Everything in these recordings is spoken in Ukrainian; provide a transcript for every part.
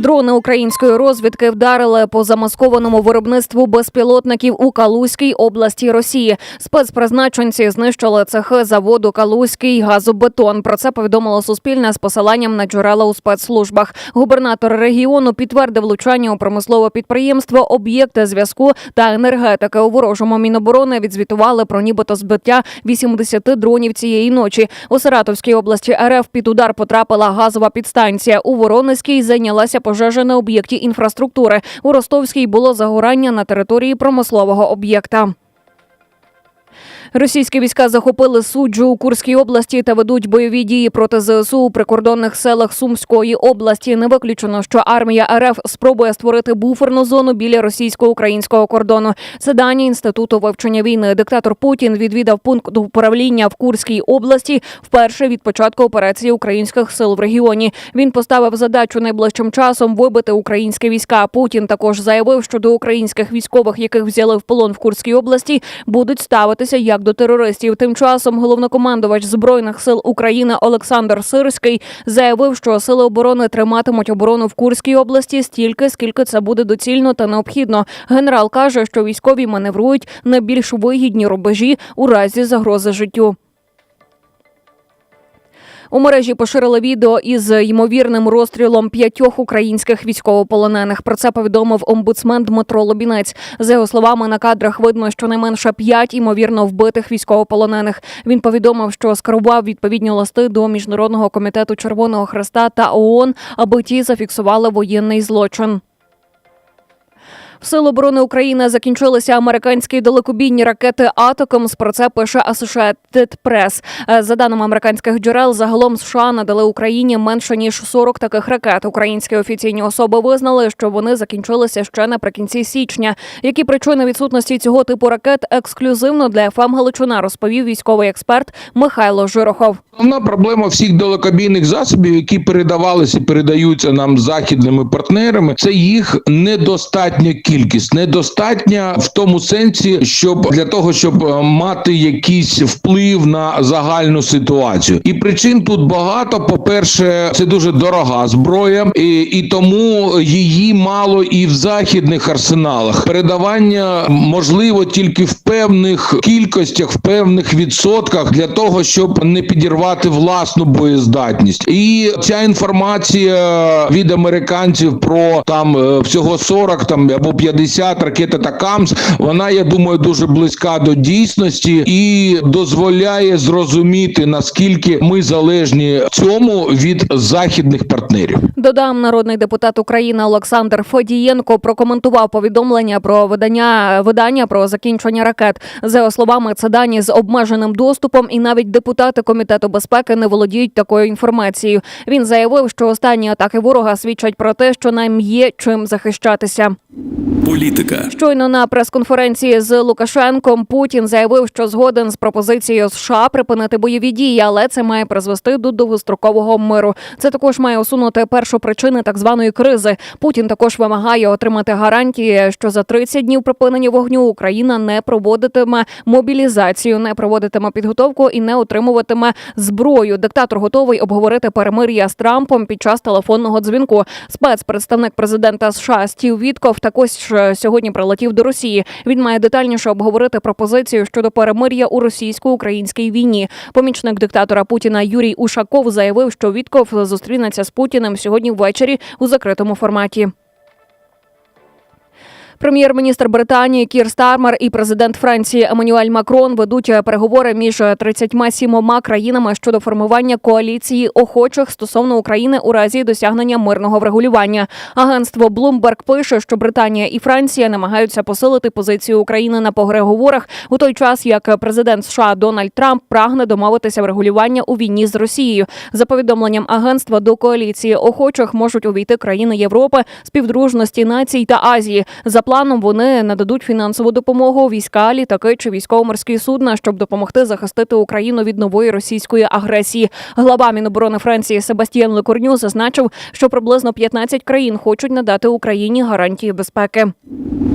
Дрони української розвідки вдарили по замаскованому виробництву безпілотників у Калузькій області Росії. Спецпризначенці знищили цехи заводу Калузький газобетон. Про це повідомило Суспільне з посиланням на джерела у спецслужбах. Губернатор регіону підтвердив влучання у промислове підприємство, об'єкти зв'язку та енергетики. У ворожому міноборони відзвітували про нібито збиття 80 дронів цієї ночі. У Саратовській області РФ під удар потрапила газова підстанція. У Воронезькій зайнялася пожежа на об'єкті інфраструктури. У Ростовській було загорання на території промислового об'єкта. Російські війська захопили суджу у Курській області та ведуть бойові дії проти ЗСУ у прикордонних селах Сумської області. Не виключено, що армія РФ спробує створити буферну зону біля російсько-українського кордону. Це дані інституту вивчення війни. Диктатор Путін відвідав пункт управління в Курській області вперше від початку операції українських сил в регіоні. Він поставив задачу найближчим часом вибити українські війська. Путін також заявив, що до українських військових, яких взяли в полон в Курській області, будуть ставитися як до терористів. Тим часом головнокомандувач збройних сил України Олександр Сирський заявив, що сили оборони триматимуть оборону в Курській області стільки, скільки це буде доцільно та необхідно. Генерал каже, що військові маневрують на більш вигідні рубежі у разі загрози життю. У мережі поширили відео із ймовірним розстрілом п'ятьох українських військовополонених. Про це повідомив омбудсмен Дмитро Лобінець. За його словами, на кадрах видно, що найменше п'ять ймовірно вбитих військовополонених. Він повідомив, що скерував відповідні листи до міжнародного комітету Червоного Хреста та ООН, аби ті зафіксували воєнний злочин. В Сил оборони України закінчилися американські далекобійні ракети Атакамс. Про це пише Associated Press. Е, За даними американських джерел, загалом США надали Україні менше ніж 40 таких ракет. Українські офіційні особи визнали, що вони закінчилися ще наприкінці січня. Які причини відсутності цього типу ракет ексклюзивно для ФМ Галичина розповів військовий експерт Михайло Жирохов. Основна проблема всіх далекобійних засобів, які передавалися і передаються нам західними партнерами, це їх недостатня кількість, недостатня в тому сенсі, щоб для того, щоб е, мати якийсь вплив на загальну ситуацію. І причин тут багато. По перше, це дуже дорога зброя, і, і тому її мало і в західних арсеналах. Передавання можливо тільки в певних кількостях, в певних відсотках для того, щоб не підірвати власну боєздатність. І ця інформація від американців про там е, всього 40 там або 50 ракет Атакамс, вона я думаю дуже близька до дійсності і дозволяє зрозуміти наскільки ми залежні цьому від західних партнерів. Додам, народний депутат України Олександр Федієнко прокоментував повідомлення про видання видання про закінчення ракет. За його словами, це дані з обмеженим доступом, і навіть депутати комітету безпеки не володіють такою інформацією. Він заявив, що останні атаки ворога свідчать про те, що нам є чим захищатися. Політика. Щойно на прес-конференції з Лукашенком Путін заявив, що згоден з пропозицією США припинити бойові дії, але це має призвести до довгострокового миру. Це також має усунути першу причини так званої кризи. Путін також вимагає отримати гарантії, що за 30 днів припинення вогню Україна не проводитиме мобілізацію, не проводитиме підготовку і не отримуватиме зброю. Диктатор готовий обговорити перемир'я з Трампом під час телефонного дзвінку. Спецпредставник президента США Стів Вітков також е, сьогодні прилетів до Росії. Він має детальніше обговорити пропозицію щодо перемир'я у російсько-українській війні. Помічник диктатора Путіна Юрій Ушаков заявив, що Вітков зустрінеться з Путіним сьогодні ввечері у закритому форматі. Прем'єр-міністр Британії Кір Стармер і президент Франції Еммануель Макрон ведуть переговори між 37 країнами щодо формування коаліції охочих стосовно України у разі досягнення мирного врегулювання. Агентство Bloomberg пише, що Британія і Франція намагаються посилити позицію України на переговорах у той час, як президент США Дональд Трамп прагне домовитися врегулювання у війні з Росією. За повідомленням агентства до коаліції охочих можуть увійти країни Європи, співдружності націй та Азії. За планом вони нададуть фінансову допомогу війська, літаки чи військово-морські судна, щоб допомогти захистити Україну від нової російської агресії. Глава Міноборони Франції Себастьєн Лекорню зазначив, що приблизно 15 країн хочуть надати Україні гарантії безпеки.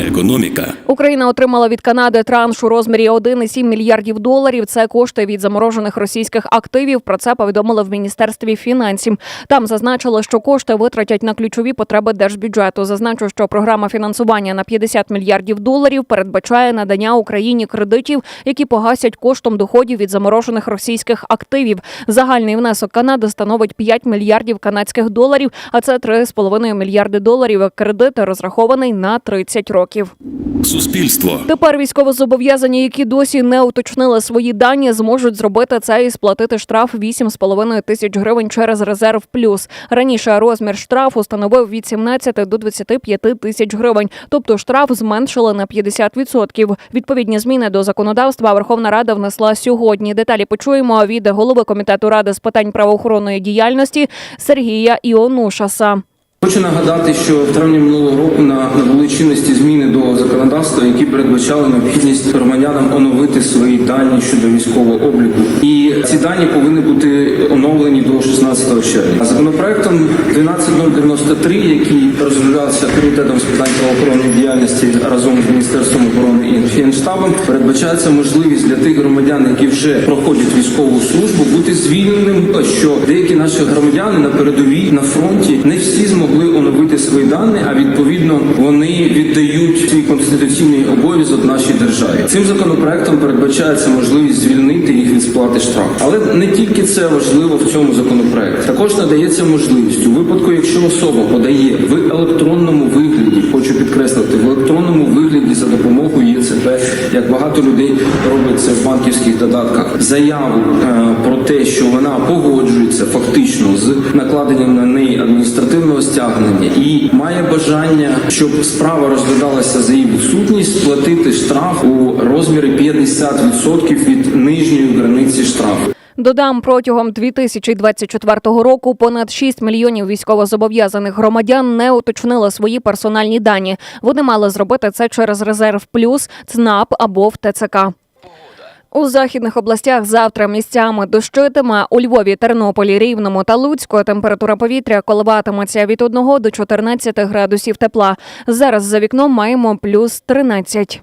Економіка. Україна отримала від Канади транш у розмірі 1,7 мільярдів доларів. Це кошти від заморожених російських активів. Про це повідомили в міністерстві фінансів. Там зазначили, що кошти витратять на ключові потреби держбюджету. Зазначу, що програма фінансування на 50 мільярдів доларів передбачає надання Україні кредитів, які погасять коштом доходів від заморожених російських активів. Загальний внесок Канади становить 5 мільярдів канадських доларів, а це 3,5 мільярди доларів. Кредит розрахований на 30 років. Суспільство. Тепер військовозобов'язані, які досі не уточнили свої дані, зможуть зробити це і сплатити штраф 8,5 тисяч гривень через резерв плюс. Раніше розмір штрафу становив від 17 до 25 тисяч гривень, тобто штраф зменшили на 50%. Відповідні зміни до законодавства Верховна Рада внесла сьогодні. Деталі почуємо від голови комітету ради з питань правоохоронної діяльності Сергія Іонушаса. Хочу нагадати, що в травні минулого року на- набули чинності зміни до законодавства, які передбачали необхідність громадянам оновити свої дані щодо військового обліку. І ці дані повинні бути оновлені до 16 червня. Законопроектом 12093, який розроблявся комітетом з питань правоохоронної діяльності разом з міністерством оборони і Генштабом, передбачається можливість для тих громадян, які вже проходять військову службу, бути звільненим. Що деякі наші громадяни на передовій на фронті не всі змогли оновити свої дані, а відповідно вони віддають свій конституційний обов'язок нашій державі. Цим законопроектом передбачається можливість звільнити їх від сплати штрафу. Але не тільки це важливо в цьому законопроекті. Також надається можливість у випадку, якщо особа подає в електронному вигляді, хочу підкреслити, в електронному вигляді за допомогою ЄЦП, як багато людей роблять це в банківських додатках, заяву е, про те, що вона погоджується фактично з накладенням на неї адміністративного стягнення і має бажання, щоб справа розглядалася за її відсутність, сплатити штраф у розмірі 50% від нижньої границі штрафу. Додам, протягом 2024 року понад 6 мільйонів військовозобов'язаних громадян не уточнили свої персональні дані. Вони мали зробити це через резерв плюс, ЦНАП або в ТЦК. У західних областях завтра місцями дощитиме. У Львові, Тернополі, Рівному та Луцьку температура повітря коливатиметься від 1 до 14 градусів тепла. Зараз за вікном маємо плюс 13.